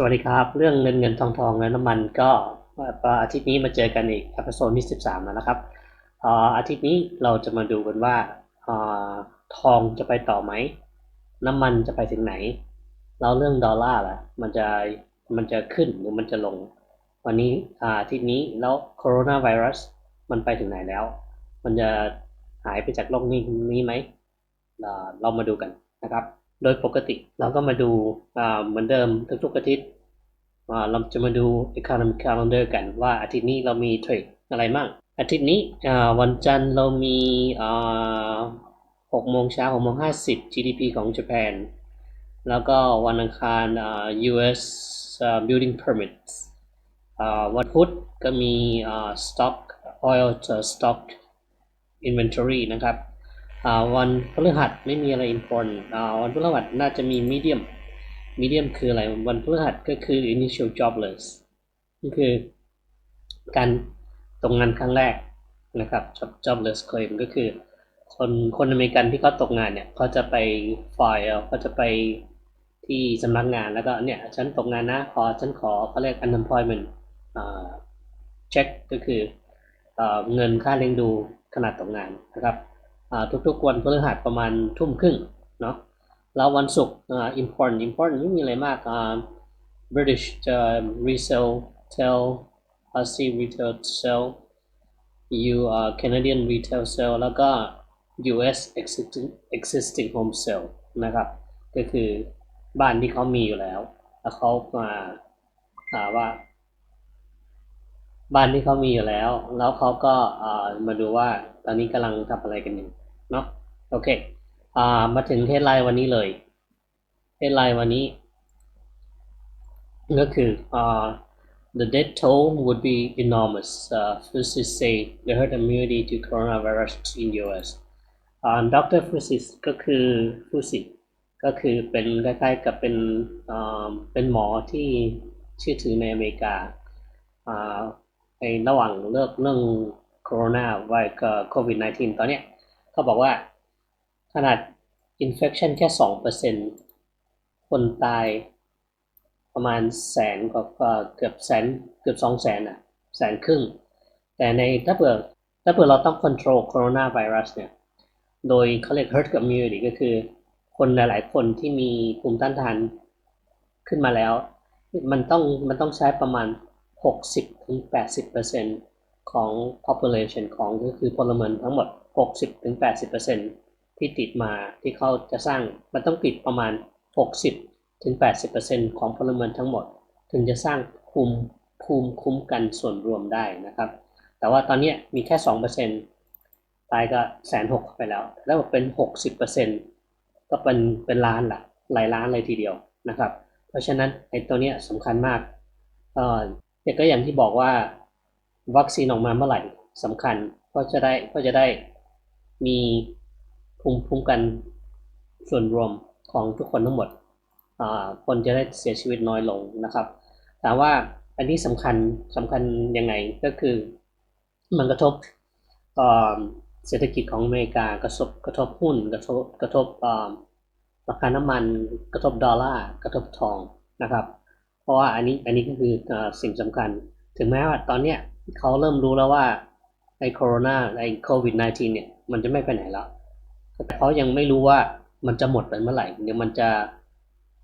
สวัสดีครับ เรื่องเงินเงินทองทองและน้ำมันก็อาทิตย์นี้มาเจอกันอีกอพิโซดที่ 13 แล้วนะครับอาทิตย์นี้เราจะมาดูกันว่าทองจะไปต่อไหม น้ำมันจะไปถึงไหน แล้วเรื่องดอลลาร์ล่ะมันจะมันจะขึ้นหรือมันจะลง วันนี้อาทิตย์นี้แล้วโคโรนาไวรัสมันไปถึงไหนแล้ว มันจะหายไปจากโลกนี้นี้ไหมเรามาดูกันนะครับ โดยปกติเราก็มาดูเหมือนเดิมทุกๆอาทิตย์เราจะมาดู economic calendar กันว่าอาทิตย์นี้เรามีเทรดอะไรบ้างอาทิตย์นี้วันจันทร์เรามี6โมงเช้า6โมง50 GDP ของญี่ปุ่นแล้วก็วันอังคาร US building permits วันพุธก็มี stock oil stock inventory นะครับ วันพฤหัสไม่มีอะไร important วันพฤหัสน่าจะมี medium medium คืออะไร วันพฤหัสก็คือ initial jobless นี่คือการตรงงานครั้งแรกนะครับ jobless claim ก็คือ คนคนอเมริกันที่เขาตกงานเนี่ยเขาจะไปไฟล์เขาจะไปที่สำนักงานแล้วก็เนี่ยฉันตกงานนะขอฉันขอเขาเรียก unemployment check ก็คือเงินค่าเลี้ยงดูขนาดตกงานนะครับ ทุกๆวันพฤหัสประมาณทุ่มครึ่งเนาะแล้ววันศุกร์ important important ไม่มีอะไรมาก British จะ resell tell Aussie retail sell EU Canadian retail sell แล้วก็ US existing existing home sale นะครับ ก็คือบ้านที่เขามีอยู่แล้ว แล้วเขามาถามว่า บ้านที่เขามีอยู่แล้ว แล้วเขาก็มาดูว่าตอนนี้กำลังทำอะไรกันอยู่ เนาะโอเคอ่ามาถึงเฮดไลน์วันนี้เลยเฮดไลน์วันนี้ก็คืออ่า the death toll would be enormous uh, physicists say the herd immunity to coronavirus in US อ่าดรฟูซิสก็คือฟูซิก็คือเป็นคล้ๆกับเป็นอ่าเป็นหมอที่ชื่อถือในอเมริกาอ่าในระหว่างเลือกเรื่องโคโรนาไวกับโควิด -19 ตอนเนี้ย เขาบอกว่าขนาด infection แค่สองเปอร์เซ็นคนตายประมาณแสนกว่าเกือบแสนเกือบสองแสนอะแสนครึ่ง แต่ในถ้าเผื่อถ้าเผื่อเราต้อง control coronavirus เนี่ย โดยเขาเรียก herd immunity ก็คือ คนหลาย ๆ คนที่มีภูมิต้านทานขึ้นมาแล้ว มันต้องมันต้องใช้ประมาณ 60-80% ของ population ของก็คือพลเมืองทั้งหมด 60-80%ที่ติดมาที่เขาจะสร้างมันต้องติดประมาณ 60-80%ของพลเมืองทั้งหมด ถึงจะสร้างภูมิภูมิคุ้มกันส่วนรวมได้นะครับ แต่ว่าตอนนี้มีแค่ 2%ตายก็แสนหกไปแล้วแล้วเป็น 60%ก็เป็นเป็นล้านละหลายล้านเลยทีเดียวนะครับ เพราะฉะนั้นไอ้ตัวนี้สำคัญมากเออก็อย่างที่บอกว่า วัคซีนออกมาเมื่อไหร่สำคัญก็จะได้ก็จะได้มีภูมิคุ้มกันส่วนรวมของทุกคนทั้งหมดคนจะได้เสียชีวิตน้อยลงนะครับ แต่ว่าอันนี้สำคัญสำคัญยังไงก็คือมันกระทบเศรษฐกิจของอเมริกากระทบกระทบหุ้นกระทบกระทบราคาน้ำมันกระทบดอลลาร์กระทบทองนะครับ เพราะว่าอันนี้อันนี้ก็คือสิ่งสำคัญ ถึงแม้ว่าตอนเนี้ย เขาเริ่มรู้แล้วว่าไอ้โคโรนาไอ้โควิด -19 เนี่ยมันจะไม่ไปไหนแล้ว แต่เขายังไม่รู้ว่ามันจะหมดไปเมื่อไหร่เดี๋ยวมันจะ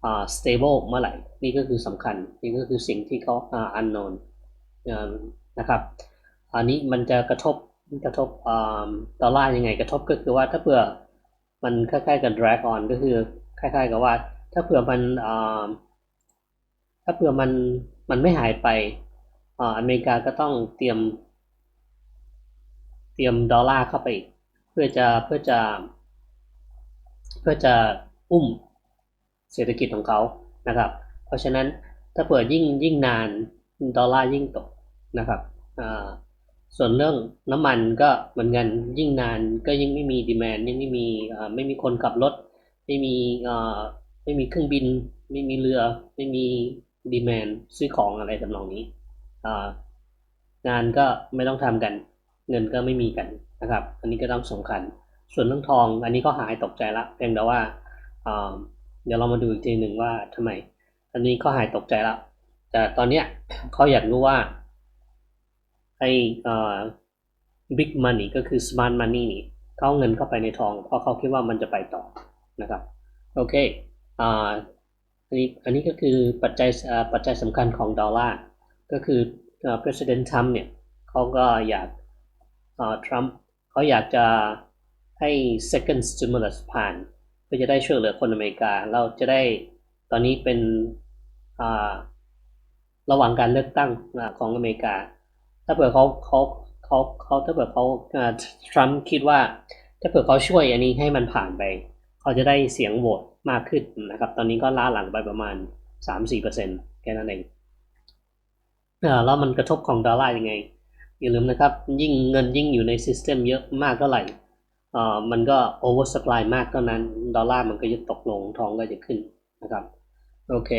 อ่า stable เมื่อไหร่ นี่ก็คือสำคัญ นี่ก็คือสิ่งที่เขาอ่า unknown นะครับ อันนี้มันจะกระทบกระทบอ่าดอลลาร์ยังไงกระทบก็คือว่าถ้าเผื่อมันคล้ายๆกับ drag on ก็คือคล้ายๆกับว่า ถ้าเผื่อมันอ่าถ้าเผื่อมันมันไม่หายไป อ่าอเมริกาก็ต้องเตรียม เตรียมดอลลาร์เข้าไปเพื่อจะเพื่อจะ เพื่อจะอุ้มเศรษฐกิจของเขานะครับ เพราะฉะนั้นถ้าเปิดยิ่งยิ่งนานดอลลาร์ยิ่งตกนะครับส่วนเรื่องน้ำมันก็เหมือนกันยิ่งนานก็ยิ่งไม่มีดีแมนยิ่งไม่มีไม่มีคนขับรถ ไม่มีไม่มีเครื่องบิน ไม่มีเรือ ไม่มีดีแมนซื้อของอะไรทำนองนี้ งานก็ไม่ต้องทำกัน เงินก็ไม่มีกันนะครับ อันนี้ก็ต้องสำคัญ ส่วนเรื่องทอง อันนี้ก็หายตกใจละเพียงแต่ว่าเดี๋ยวเรามาดูอีกทีหนึ่งว่าทำไม อันนี้เขาหายตกใจล้วแต่ตอนเนี้ยเขาอยากรู้ว่าไอ้เอ่อ big money ก็คือ smart money นี่เขาเอาเงินเข้าไปในทองเพราะเขาคิดว่ามันจะไปต่อนะครับโอเคอ่าอันนี้อันนี้ก็คือปัจจัยปัจจัยสำคัญของดอลลาร์ ก็คือ president Trump เนี่ยเขาก็อยากเอ่อ Trump เขาอยากจะให้ second stimulus ผ่านเพื่อจะได้ช่วยเหลือคนอเมริกา เราจะได้ตอนนี้เป็นระหว่างการเลือกตั้งของอเมริกา ถ้าเผื่อเขาเขาเขาเขาถ้าเผื่อเขาทรัมป์คิดว่า ถ้าเผื่อเขาช่วยอันนี้ให้มันผ่านไป เขาจะได้เสียงโหวตมากขึ้นนะครับ ตอนนี้ก็ล้าหลังไปประมาณ 3-4%แค่นั้นเอง แล้วมันกระทบของดอลลาร์ยังไง อย่าลืมนะครับ ยิ่งเงินยิ่งอยู่ในซิสเต็มเยอะมากเท่าไหร่มันก็โอเวอร์สปายมากเท่านั้น ดอลลาร์มันก็จะตกลงทองก็จะขึ้นนะครับโอเค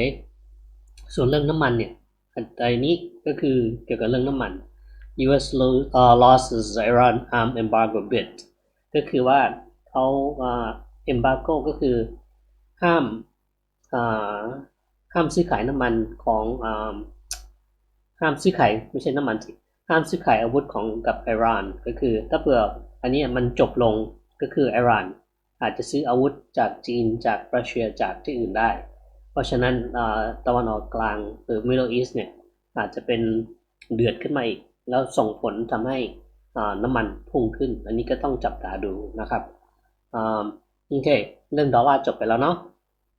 ส่วนเรื่องน้ำมันเนี่ยอันนี้ก็คือเกี่ยวกับเรื่องน้ำมัน U.S. lo- uh, losses Iran arm embargo bid ก็คือว่าเขาอ่า embargo ก็คือห้ามอ่าห้ามซื้อขายน้ำมันของ ห้ามซื้อขายไม่ใช่น้ำมันสิห้ามซื้อขายอาวุธของกับอิหร่านก็คือ ถ้าเผื่ออันนี้มันจบลงก็คืออิหร่านอาจจะซื้ออาวุธจากจีนจากรัสเซียจากที่อื่นได้ เพราะฉะนั้นตะวันออกกลางหรือ Middle East เนี่ยอาจจะเป็นเดือดขึ้นมาอีก แล้วส่งผลทำให้น้ำมันพุ่งขึ้น อันนี้ก็ต้องจับตาดูนะครับโอเคเรื่องดอลลาร์จบไปแล้วเนาะ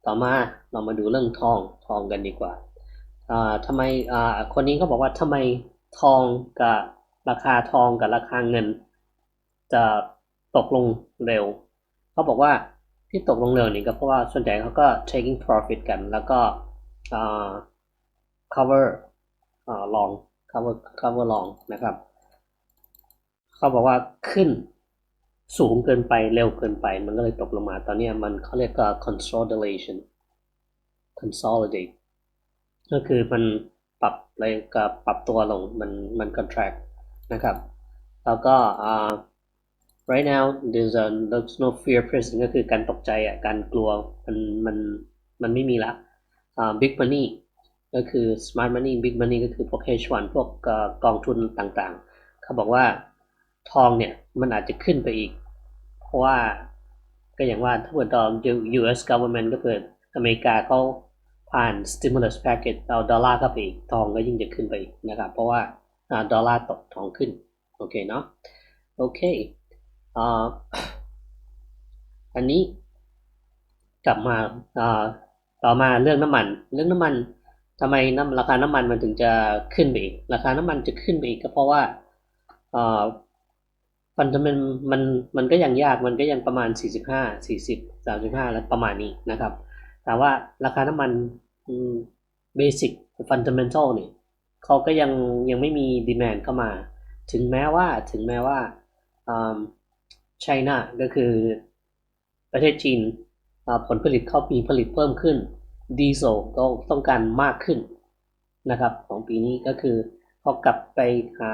ต่อมาเรามาดูเรื่องทองทองกันดีกว่า อ่าทำไมอ่าคนนี้เขาบอกว่าทำไมทองกับราคาทองกับราคาเงิน จะตกลงเร็ว เขาบอกว่าที่ตกลงเร็วนี่ก็เพราะว่าส่วนใหญ่เขาก็ taking profit กันแล้วก็อ่า cover อ่า long cover cover long นะครับ เขาบอกว่าขึ้นสูงเกินไปเร็วเกินไป มันก็เลยตกลงมาตอนนี้มันเขาเรียกว่า consolidation consolidate ก็คือมันปรับอะไรกับปรับตัวลงมันมัน contract นะครับแล้วก็อ่า right now there's a there's no fear present ก็คือการตกใจอะการกลัวมันมันมันไม่มีละอ่า big money ก็คือ smart money big money ก็คือพวก hedge fund พวกกองทุนต่างๆ เขาบอกว่าทองเนี่ยมันอาจจะขึ้นไปอีก เพราะว่าก็อย่างว่าถ้าเกิดดอล US government ก็เกิดอเมริกาเขา ผ่าน stimulus package เอาดอลลาร์เข้าไปอีกทองก็ยิ่งจะขึ้นไปอีกนะครับ เพราะว่าดอลลาร์ตกทองขึ้น โอเคเนาะโอเคอันนี้กลับมาต่อมาเรื่องน้ำมัน เรื่องน้ำมันทำไมน้ำราคาน้ำมันมันถึงจะขึ้นไปอีก ราคาน้ำมันจะขึ้นไปอีกก็เพราะว่าฟันมันมันมันก็ยังยากมันก็ยังประมาณ 45 40 35 แล้วประมาณนี้นะครับ แต่ว่าราคาน้ำมันเบสิกฟันเดเมนทัลเนี่ยเขาก็ยังยังไม่มีดีแมนเข้ามา ถึงแม้ว่าถึงแม้ว่าไชน่าก็คือประเทศจีนผลผลิตเขามีผลิตเพิ่มขึ้น ดีเซลก็ต้องการมากขึ้นนะครับของปีนี้ก็คือเขากลับไปหา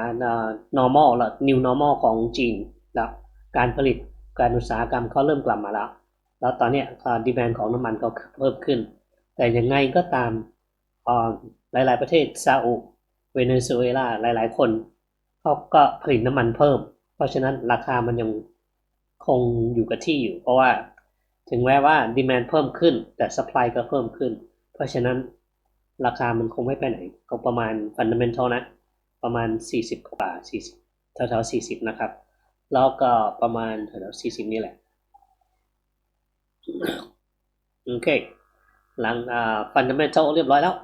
normal แล้ว new normal ของจีนแล้วการผลิตการอุตสาหกรรมเขาเริ่มกลับมาแล้ว แล้วตอนนี้ดีแมนของน้ำมันก็เพิ่มขึ้น แต่ยังไงก็ตามหลาย ๆ ประเทศซาอุเวเนซุเอลาหลาย ๆ คนเขาก็ผลิตน้ำมันเพิ่ม เพราะฉะนั้นราคามันยังคงอยู่กับที่อยู่ เพราะว่าถึงแม้ว่าดีแมนเพิ่มขึ้น แต่สป라이ก็เพิ่มขึ้น เพราะฉะนั้นราคามันคงไม่ไปไหน ก็ประมาณฟันเดเมนทัลนะ ประมาณ 40 กว่า 40แถวๆ40 นะครับ แล้วก็ประมาณแถวๆ40 นี่แหละ โอเค หลังอ่าฟันเดเมนทัลเรียบร้อยแล้ว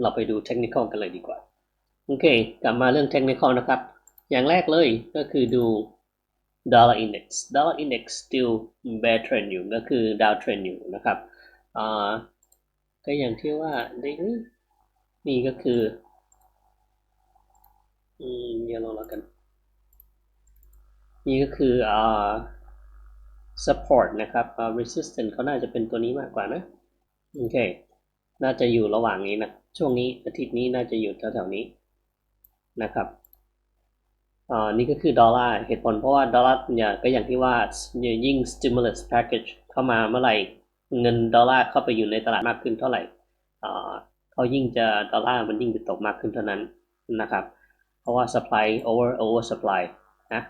เราไปดูเทคนิคอลกันเลยดีกว่า โอเค กลับมาเรื่องเทคนิคอลนะครับ อย่างแรกเลยก็คือดู dollar index dollar index still bear trend อยู่ก็คือ down trend อยู่นะครับอ่าก็อย่างที่ว่าได้นี่ก็คืออืมเดี๋ยวลองแล้วกัน นี่ก็คืออ่า support นะครับ resistance เขาน่าจะเป็นตัวนี้มากกว่านะ โอเค น่าจะอยู่ระหว่างนี้นะ ช่วงนี้อาทิตย์นี้น่าจะอยู่แถวๆนี้นะครับอ่านี่ก็คือดอลลาร์เหตุผลเพราะว่าดอลลาร์เนี่ยก็อย่างที่ว่ายิ่ง stimulus package เข้ามาเมื่อไหร่ เงินดอลลาร์เข้าไปอยู่ในตลาดมากขึ้นเท่าไหร่อ่าเขายิ่งจะดอลลาร์มันยิ่งจะตกมากขึ้นเท่านั้นนะครับ เพราะว่า supply over over supply นะ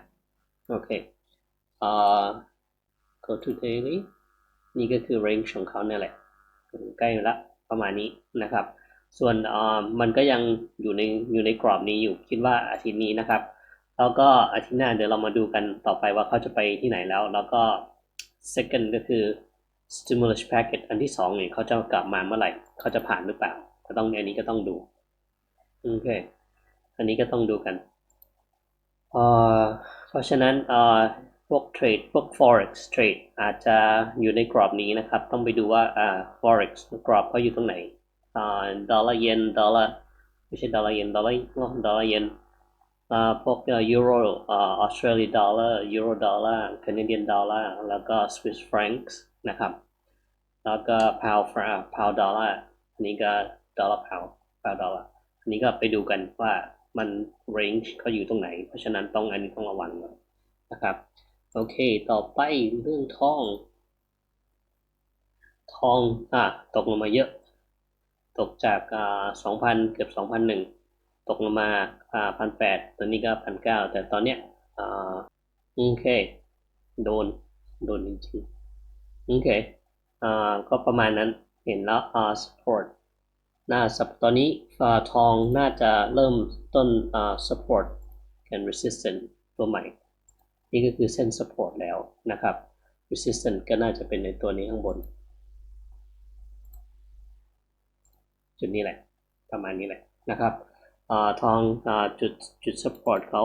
โอเคอ่อ go to daily นี่ก็คือ range ของเขาเนี่ยแหละใกล้ละประมาณนี้นะครับ ส่วนมันก็ยังอยู่ในอยู่ในกรอบนี้อยู่คิดว่าอาทิตย์นี้นะครับ แล้วก็อาทิตย์หน้าเดี๋ยวเรามาดูกันต่อไปว่าเขาจะไปที่ไหนแล้ว แล้วก็ second ก็คือ stimulus package อันที่สองเนี่ยเขาจะกลับมาเมื่อไหร่เขาจะผ่านหรือเปล่าก็ต้องอันนี้ก็ต้องดูโอเคอันนี้ก็ต้องดูกันเพราะฉะนั้น พวกเทรดพวก forex trade อาจจะอยู่ในกรอบนี้นะครับ ต้องไปดูว่าอ่า forex กรอบเขาอยู่ตรงไหนอ่าดอลลาร์เยนดอลลาร์ไม่ใช่ดอลลาร์เยนดอลลาร์ดอลลาร์เยนอ่าพวกยูโรอ่าออสเตรเลียดอลลาร์ยูโรดอลลาร์แคนาเดียนดอลลาร์แล้วก็สวิสฟรังก์นะครับ แล้วก็พาวฟราพาวดอลลาร์อันนี้ก็ดอลลาร์พาวพาวดอลลาร์อันนี้ก็ไปดูกันว่ามัน range เขาอยู่ตรงไหน เพราะฉะนั้นต้องอันนี้ต้องระวังนะครับ โอเค ต่อไปเรื่องทอง ทองอะตกลงมาเยอะ ตกจากอ่าสองพันเกือบสองพันหนึ่งตกลงมาอ่าพันแปดตอนนี้ก็พันเก้าแต่ตอนเนี้ยอ่าโอเค โดน โดนจริงๆโอเคอ่าก็ประมาณนั้นเห็นแล้วอ่า support น่าสัปตอนนี้อ่าทองน่าจะเริ่มต้นอ่า support and resistance ตัวใหม่ นี่ก็คือเส้น support แล้วนะครับ resistance ก็น่าจะเป็นในตัวนี้ข้างบน จุดนี้แหละ ประมาณนี้แหละนะครับอทองอจุดจุด support เขา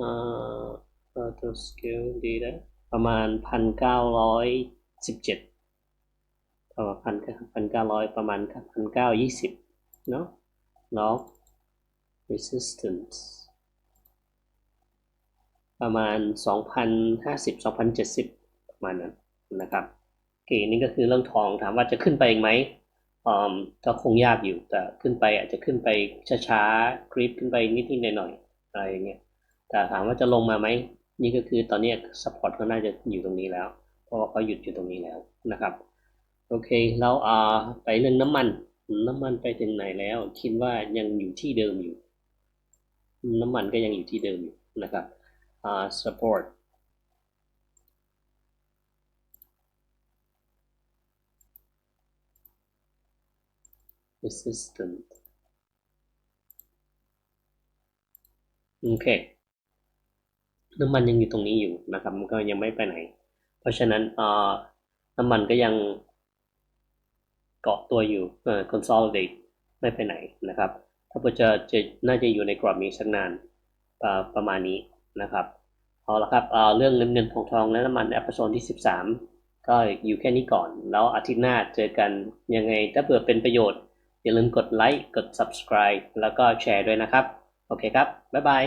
อ่าตัว scale ดีนะประมาณพันเก้าร้อยสิบเจ็ดประมาณพันพันเก้าร้อยประมาณพันเก้ายี่สิบเนาะแล้ว resistance ประมาณ 2,050 2,070 ประมาณนั้นนะครับโอเคนี่ก็คือเรื่องทองถามว่าจะขึ้นไปอีกไหมอมก็คงยากอยู่แต่ขึ้นไปอาจจะขึ้นไปช้าๆคลิปขึ้นไปนิดๆหน่อยๆอะไรอย่างเงี้ยแต่ถามว่าจะลงมาไหมนี่ก็คือตอนนี้สปอร์ตก็น่าจะอยู่ตรงนี้แล้ว เพราะว่าเขาหยุดอยู่ตรงนี้แล้วนะครับโอเคเราอ่าไปเรื่องน้ำมัน น้ำมันไปถึงไหนแล้ว คิดว่ายังอยู่ที่เดิมอยู่ น้ำมันก็ยังอยู่ที่เดิมอยู่นะครับ uh, support. Resistant. โอเคน้ำมันยังอยู่ตรงนี้อยู่นะครับ มันก็ยังไม่ไปไหน เพราะฉะนั้นอ่อน้ำมันก็ยังเกาะตัวอยู่เอ่อ consolidate ไม่ไปไหนนะครับ ถ้าจะจะน่าจะอยู่ในกรอบนี้สักนานประมาณนี้ นะครับเอาละครับเรื่องเงินเงินทองทองและน้ำมันแอปโซนที่ 13 ก็อยู่แค่นี้ก่อน แล้วอาทิตย์หน้าเจอกันยังไงถ้าเผื่อเป็นประโยชน์ อย่าลืมกดไลค์กด subscribe แล้วก็แชร์ด้วยนะครับ โอเคครับ บ๊ายบาย